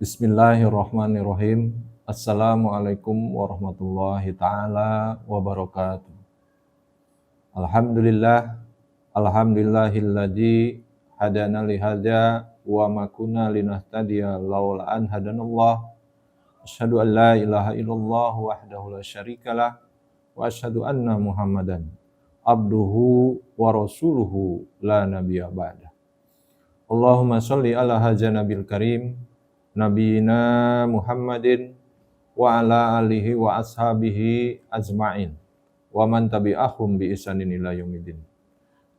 Bismillahirrahmanirrahim. Assalamualaikum warahmatullahi taala wabarakatuh. Alhamdulillah, alhamdulillahilladzi hadana li hadza wa ma kunna linahtadiya laula an hadanallah. Asyhadu an la ilaha illallah wahdahu la syarikalah wa asyhadu anna Muhammadan abduhu wa rasuluhu la nabiyya ba'da. Allahumma sholli ala hadza nabil karim nabiyina Muhammadin wa ala alihi wa ashabihi ajma'in wa man tabi'ahum bi isanin ila yaumiddin.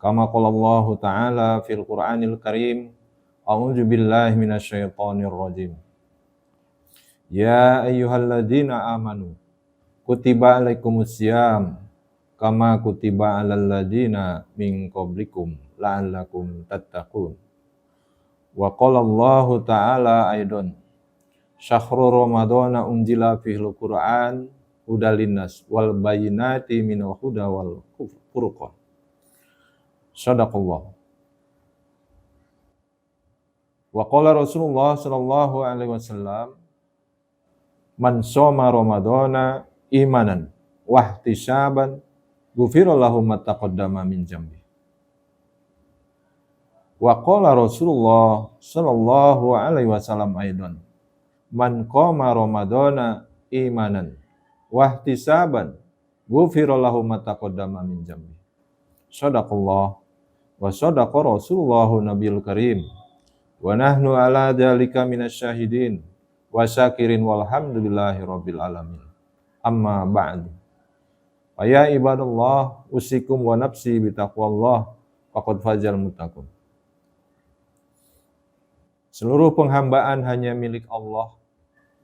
Kama qala Allah Ta'ala fil Qur'anil Karim, A'udzu billahi minasyaitonir rajim. Ya ayyuhalladzina amanu kutiba alaikumus syiyam kama kutiba alal ladzina min qablikum la'allakum tattaqun. Wa qala Allah Ta'ala aidan Syahrul Ramadana unjila fihil Qur'an hudalinnas wal bayinati minal huda wal furqan. Sadaqallah. Wa qala Rasulullah sallallahu alaihi wasallam Man shoma Ramadana imanan wahtisaban ghufira lahu ma taqaddama min jambi. Wa qala Rasulullah sallallahu alaihi wasallam aidan man qama ramadhana imanan wa ihtisaban ghufira lahu ma taqaddama min jambi. Sadaqallah wa sadaqa Rasulullah Nabiul Karim. Wa nahnu ala dzalika minasyahidin wa syakirin walhamdulillahi rabbil alamin. Amma ba'du. Ya ibadallah usikum wa nafsi bitaqwallah faqad fajal muttaqun. Seluruh penghambaan hanya milik Allah.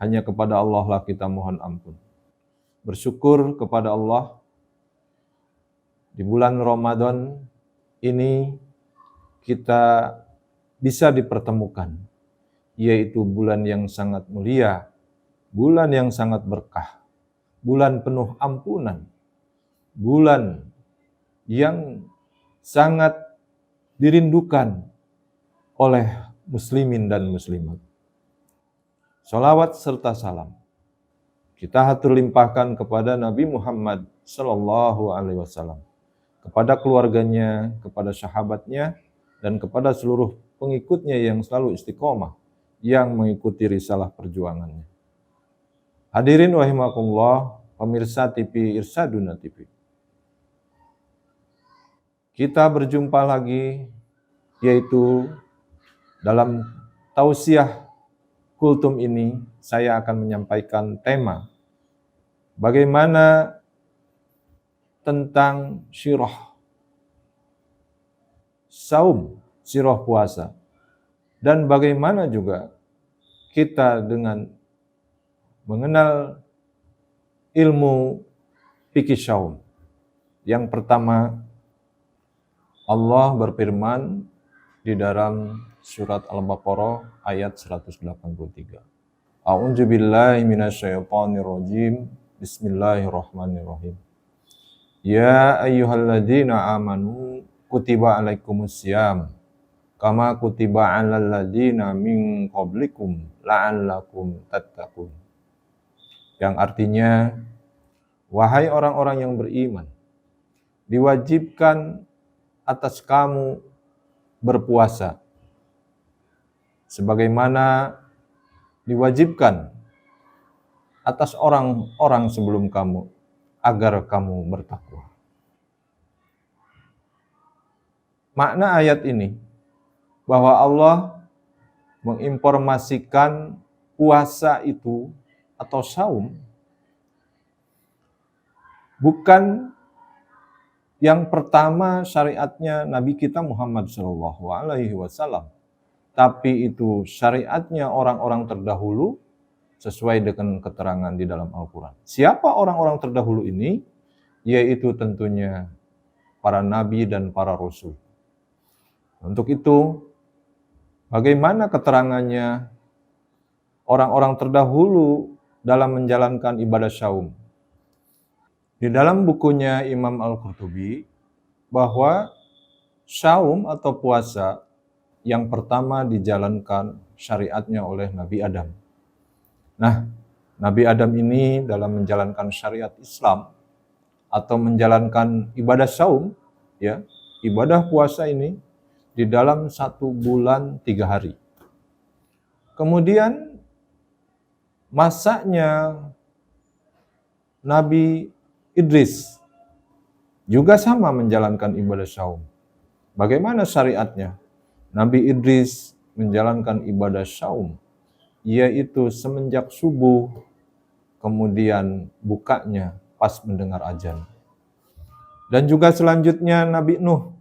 Hanya kepada Allah lah kita mohon ampun. Bersyukur kepada Allah di bulan Ramadan ini kita bisa dipertemukan, yaitu bulan yang sangat mulia, bulan yang sangat berkah, bulan penuh ampunan, bulan yang sangat dirindukan oleh muslimin dan muslimat. Salawat serta salam kita hatur limpahkan kepada Nabi Muhammad Sallallahu Alaihi Wasallam, kepada keluarganya, kepada sahabatnya, dan kepada seluruh pengikutnya yang selalu istiqomah, yang mengikuti risalah perjuangannya. Hadirin wahimakumullah, pemirsa TV Irsaduna TV. Kita berjumpa lagi, yaitu dalam tausiah kultum ini, saya akan menyampaikan tema bagaimana tentang syirah saum, syirah puasa. Dan bagaimana juga kita dengan mengenal ilmu fikih saum. Yang pertama, Allah berfirman di dalam surat Al-Baqarah ayat 183. A'udzu billahi minasyaitonir rajim. Bismillahirrahmanirrahim. Ya ayyuhalladzina amanu kutiba alaikumusiyam kama kutiba alal ladzina min qablikum la'allakum tattaqun. Yang artinya wahai orang-orang yang beriman diwajibkan atas kamu berpuasa sebagaimana diwajibkan atas orang-orang sebelum kamu agar kamu bertakwa. Makna ayat ini bahwa Allah menginformasikan puasa itu atau saum bukan yang pertama syariatnya Nabi kita Muhammad Shallallahu Alaihi Wasallam tapi itu syariatnya orang-orang terdahulu sesuai dengan keterangan di dalam Al-Quran. Siapa orang-orang terdahulu ini? Yaitu tentunya para nabi dan para rasul. Untuk itu, bagaimana keterangannya orang-orang terdahulu dalam menjalankan ibadah syaum? Di dalam bukunya Imam Al-Qurtubi, bahwa syaum atau puasa yang pertama dijalankan syariatnya oleh Nabi Adam. Nah, Nabi Adam ini dalam menjalankan syariat Islam atau menjalankan ibadah saum, ya, ibadah puasa ini di dalam satu bulan tiga hari. Kemudian masaknya Nabi Idris juga sama menjalankan ibadah saum. Bagaimana syariatnya? Nabi Idris menjalankan ibadah saum, yaitu semenjak subuh, kemudian bukanya pas mendengar ajan. Dan juga selanjutnya Nabi Nuh.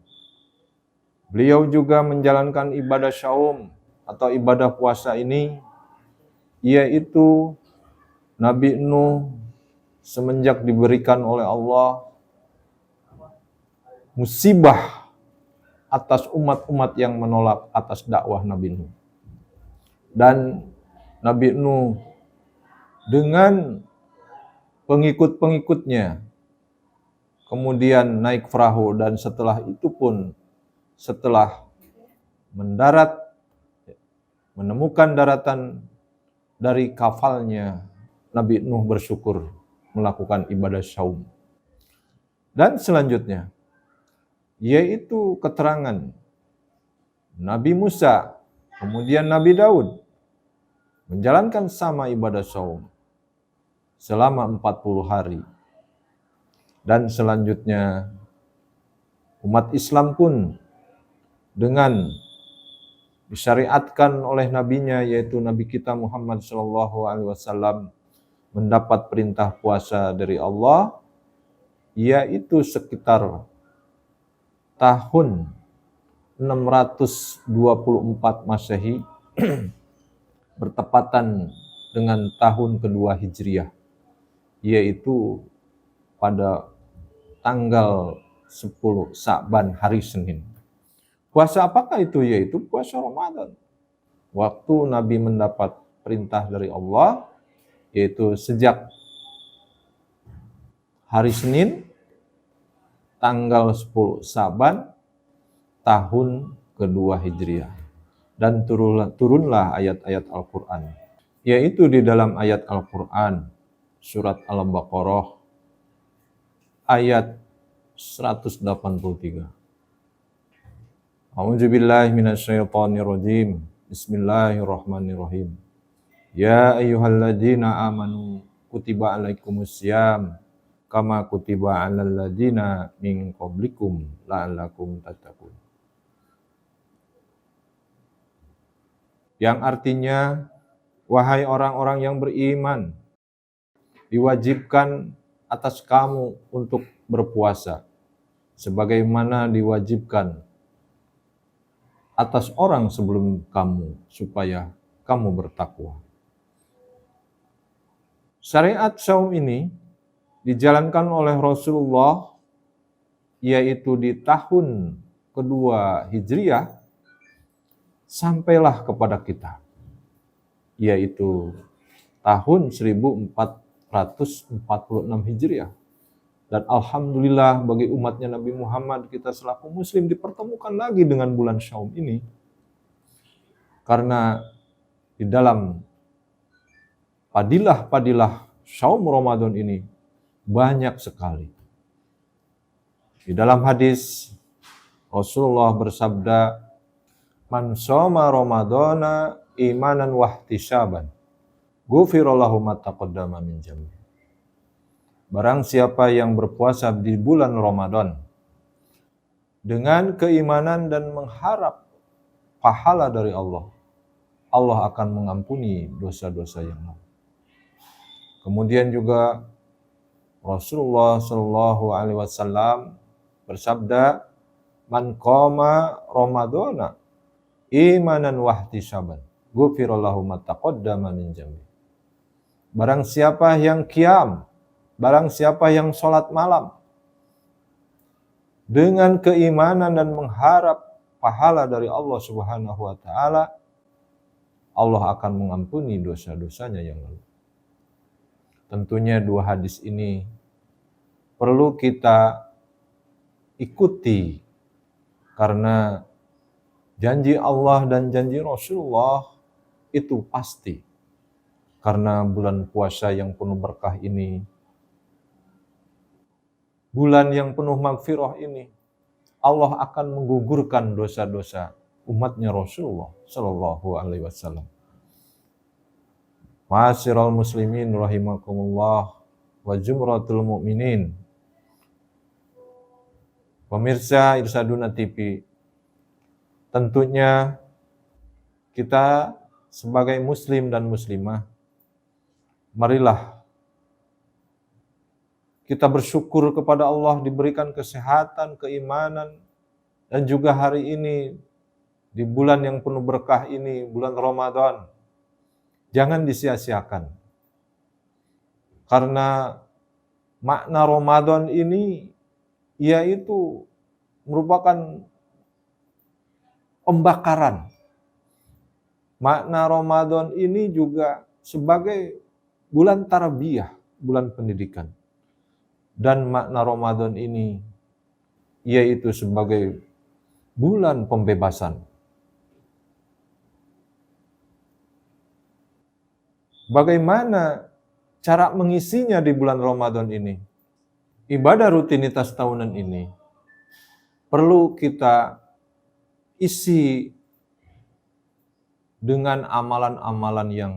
Beliau juga menjalankan ibadah saum atau ibadah puasa ini, yaitu Nabi Nuh semenjak diberikan oleh Allah musibah atas umat-umat yang menolak atas dakwah Nabi Nuh. Dan Nabi Nuh dengan pengikut-pengikutnya kemudian naik perahu dan setelah itu pun setelah mendarat menemukan daratan dari kafalnya Nabi Nuh bersyukur melakukan ibadah saum. Dan selanjutnya yaitu keterangan Nabi Musa, kemudian Nabi Daud menjalankan sama ibadah saum selama 40 hari. Dan selanjutnya umat Islam pun dengan disyariatkan oleh nabinya yaitu nabi kita Muhammad sallallahu alaihi wasallam mendapat perintah puasa dari Allah yaitu sekitar tahun 624 Masehi bertepatan dengan tahun kedua Hijriah yaitu pada tanggal 10 Sa'ban hari Senin. Puasa apakah itu? Yaitu puasa Ramadan. Waktu Nabi mendapat perintah dari Allah yaitu sejak hari Senin tanggal 10 Saban tahun kedua Hijriah. Dan turunlah, turunlah ayat-ayat Al-Quran. Yaitu di dalam ayat Al-Quran, surat Al-Baqarah, ayat 183. A'udzubillahi minasyaitonirrajim. Bismillahirrahmanirrahim. Ya ayyuhalladzina amanu kutiba alaikumusiyam kama kutiba alal ladina min qablikum la'allakum tattaqun. Yang artinya wahai orang-orang yang beriman diwajibkan atas kamu untuk berpuasa sebagaimana diwajibkan atas orang sebelum kamu supaya kamu bertakwa. Syariat saum ini dijalankan oleh Rasulullah yaitu di tahun kedua Hijriah sampailah kepada kita yaitu tahun 1446 Hijriah. Dan alhamdulillah bagi umatnya Nabi Muhammad kita selaku muslim dipertemukan lagi dengan bulan Syaum ini. Karena di dalam padilah-padilah Syaum Ramadan ini banyak sekali. Di dalam hadis Rasulullah bersabda, "Man shoma Ramadana imanan wahtisaban, ghufirallahu ma taqaddama min jambi." Barang siapa yang berpuasa di bulan Ramadan dengan keimanan dan mengharap pahala dari Allah, Allah akan mengampuni dosa-dosa yang lalu. Kemudian juga Rasulullah Shallallahu Alaihi Wasallam bersabda, "Man qama Ramadana imanan wahtisaban, ghufirallahu ma taqaddama min jambi." Barang siapa yang kiam, barang siapa yang sholat malam dengan keimanan dan mengharap pahala dari Allah Subhanahu wa taala, Allah akan mengampuni dosa-dosanya yang lalu. Tentunya dua hadis ini perlu kita ikuti karena Janji Allah dan janji Rasulullah itu pasti. Karena bulan puasa yang penuh berkah ini, bulan yang penuh magfirah ini, Allah akan menggugurkan dosa-dosa umatnya Rasulullah Shallallahu Alaihi Wasallam. Ma'asyiral muslimin rahimakumullah wa jumratul mu'minin. Pemirsa Irsaduna TV, tentunya kita sebagai muslim dan muslimah, marilah kita bersyukur kepada Allah diberikan kesehatan, keimanan, dan juga hari ini di bulan yang penuh berkah ini, bulan Ramadan, jangan disia-siakan. Karena makna Ramadan ini yaitu merupakan pembakaran. Makna Ramadan ini juga sebagai bulan tarbiyah, bulan pendidikan. Dan makna Ramadan ini yaitu sebagai bulan pembebasan Bagaimana cara mengisinya di bulan Ramadan ini? Ibadah rutinitas tahunan ini perlu kita isi dengan amalan-amalan yang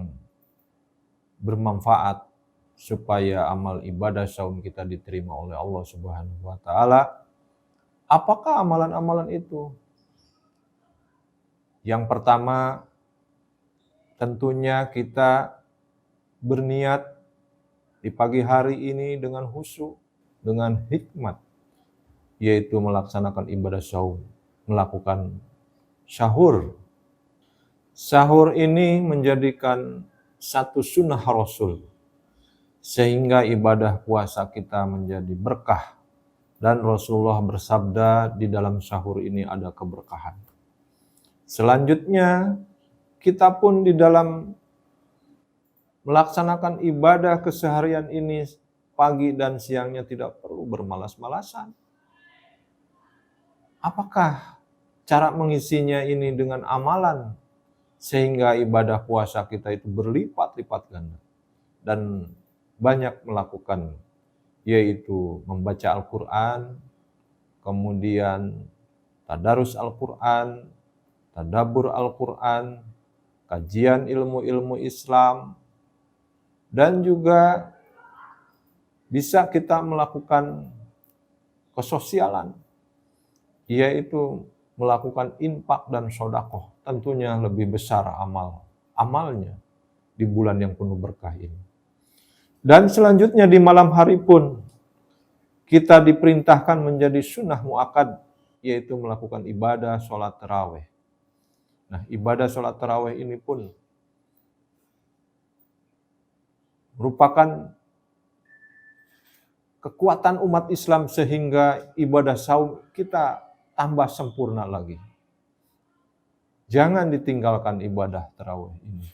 bermanfaat supaya amal ibadah saum kita diterima oleh Allah Subhanahu wa taala. Apakah amalan-amalan itu? Yang pertama tentunya kita berniat di pagi hari ini dengan husu, dengan hikmat, yaitu melaksanakan ibadah sahur, melakukan sahur. Sahur ini menjadikan satu sunnah Rasul, sehingga ibadah puasa kita menjadi berkah. Dan Rasulullah bersabda di dalam sahur ini ada keberkahan. Selanjutnya, kita pun di dalam melaksanakan ibadah keseharian ini pagi dan siangnya tidak perlu bermalas-malasan. Apakah cara mengisinya ini dengan amalan sehingga ibadah puasa kita itu berlipat-lipat ganda dan banyak melakukan yaitu membaca Al-Qur'an, kemudian tadarus Al-Qur'an, tadabur Al-Qur'an, kajian ilmu-ilmu Islam, dan juga bisa kita melakukan kesosialan, yaitu melakukan infak dan sodakoh. Tentunya lebih besar amal amalnya di bulan yang penuh berkah ini. Dan selanjutnya di malam hari pun kita diperintahkan menjadi sunnah muakad, yaitu melakukan ibadah sholat terawih. Nah, ibadah sholat terawih ini pun merupakan kekuatan umat Islam sehingga ibadah saum kita tambah sempurna lagi. Jangan ditinggalkan ibadah terawih ini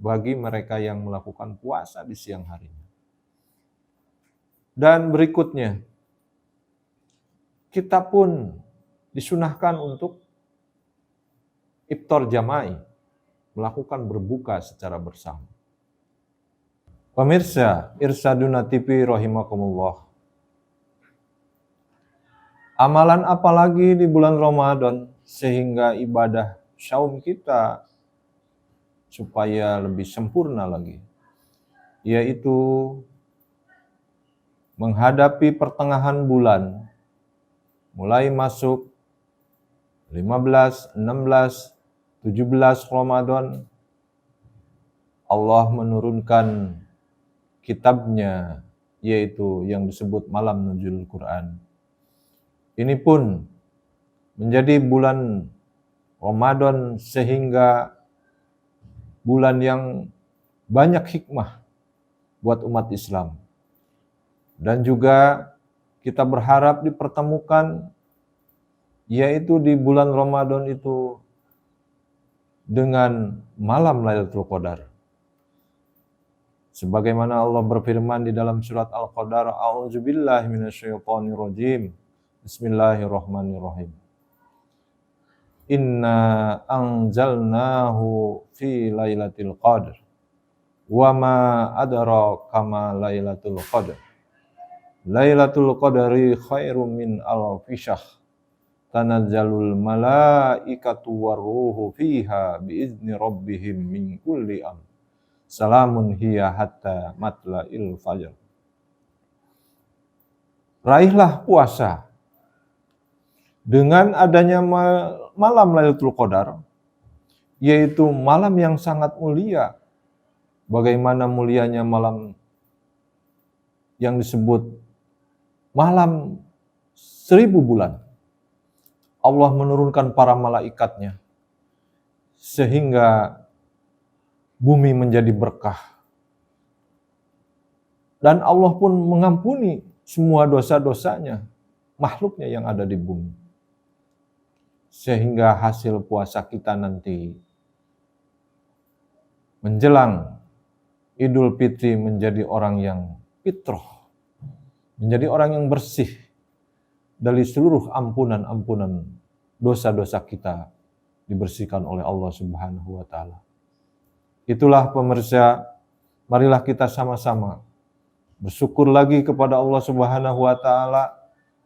bagi mereka yang melakukan puasa di siang harinya. Dan berikutnya, kita pun disunahkan untuk iftar jamai, melakukan berbuka secara bersama. Pemirsa Irsaduna TV rahimakumullah. Amalan apa lagi di bulan Ramadan sehingga ibadah syaum kita supaya lebih sempurna lagi yaitu menghadapi pertengahan bulan mulai masuk 15, 16, 17 Ramadan Allah menurunkan kitabnya yaitu yang disebut malam nuzul Quran. Ini pun menjadi bulan Ramadan sehingga bulan yang banyak hikmah buat umat Islam. Dan juga kita berharap dipertemukan yaitu di bulan Ramadan itu dengan malam Lailatul Qadar. Sebagaimana Allah berfirman di dalam surat Al-Qadar, A'udzubillahi minasyaitonirrajim. Bismillahirrahmanirrahim. Inna anzalnahu fi lailatul qadr. Wa ma adraka ma lailatul qadr. Lailatul qadri khairum min alfi syahr. Tanazzalul malaikatu waruhu fiha biizni rabbihim min kulli am. Salamun hiya hatta matla'il fajr. Raihlah puasa dengan adanya malam Lailatul Qadar, yaitu malam yang sangat mulia. Bagaimana mulianya malam yang disebut malam seribu bulan. Allah menurunkan para malaikatnya sehingga bumi menjadi berkah. Dan Allah pun mengampuni semua dosa-dosanya, makhluknya yang ada di bumi sehingga hasil puasa kita nanti menjelang Idul Fitri menjadi orang yang fitroh, menjadi orang yang bersih dari seluruh ampunan-ampunan dosa-dosa kita dibersihkan oleh Allah Subhanahu wa taala. Itulah pemirsa, marilah kita sama-sama bersyukur lagi kepada Allah Subhanahu wa taala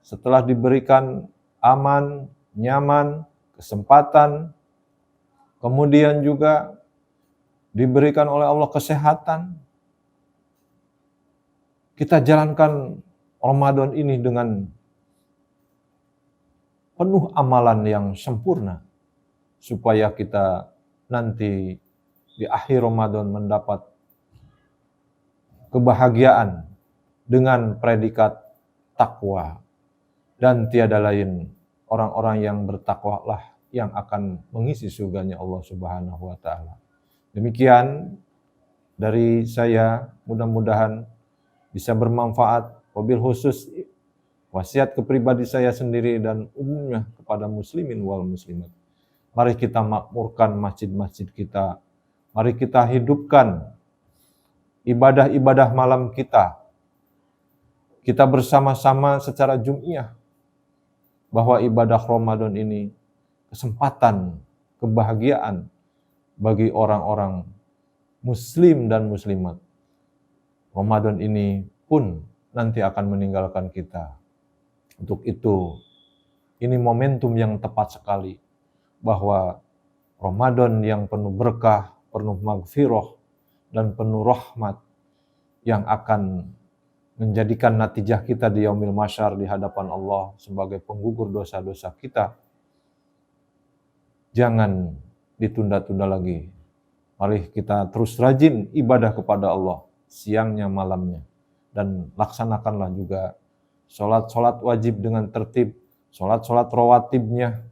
setelah diberikan aman, nyaman, kesempatan, kemudian juga diberikan oleh Allah kesehatan. Kita jalankan Ramadan ini dengan penuh amalan yang sempurna supaya kita nanti di akhir Ramadan mendapat kebahagiaan dengan predikat takwa dan tiada lain orang-orang yang bertakwalah yang akan mengisi surganya Allah Subhanahu wa taala. Demikian dari saya, mudah-mudahan bisa bermanfaat wabil khusus wasiat kepribadi saya sendiri dan umumnya kepada muslimin wal muslimat. Mari kita makmurkan masjid-masjid kita. Mari kita hidupkan ibadah-ibadah malam kita. Kita bersama-sama secara jumiah bahwa ibadah Ramadan ini kesempatan kebahagiaan bagi orang-orang muslim dan muslimat. Ramadan ini pun nanti akan meninggalkan kita. Untuk itu, ini momentum yang tepat sekali bahwa Ramadan yang penuh berkah, penuh magfirah, dan penuh rahmat yang akan menjadikan natijah kita di yaumil masyar di hadapan Allah sebagai penggugur dosa-dosa kita. Jangan ditunda-tunda lagi. Mari kita terus rajin ibadah kepada Allah siangnya malamnya dan laksanakanlah juga sholat-sholat wajib dengan tertib, sholat-sholat rawatibnya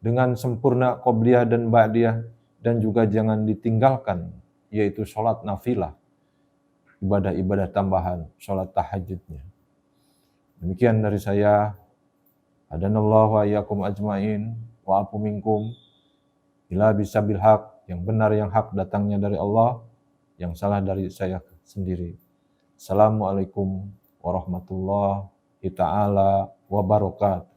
dengan sempurna qobliyah dan ba'diyah dan juga jangan ditinggalkan yaitu sholat nafilah ibadah-ibadah tambahan, sholat tahajudnya. Demikian dari saya. Adanallahu wa iyyakum ajmain wa apu minkum ila bisa bilhaq yang benar yang hak datangnya dari Allah, yang salah dari saya sendiri. Assalamualaikum warahmatullahi taala wabarakatuh.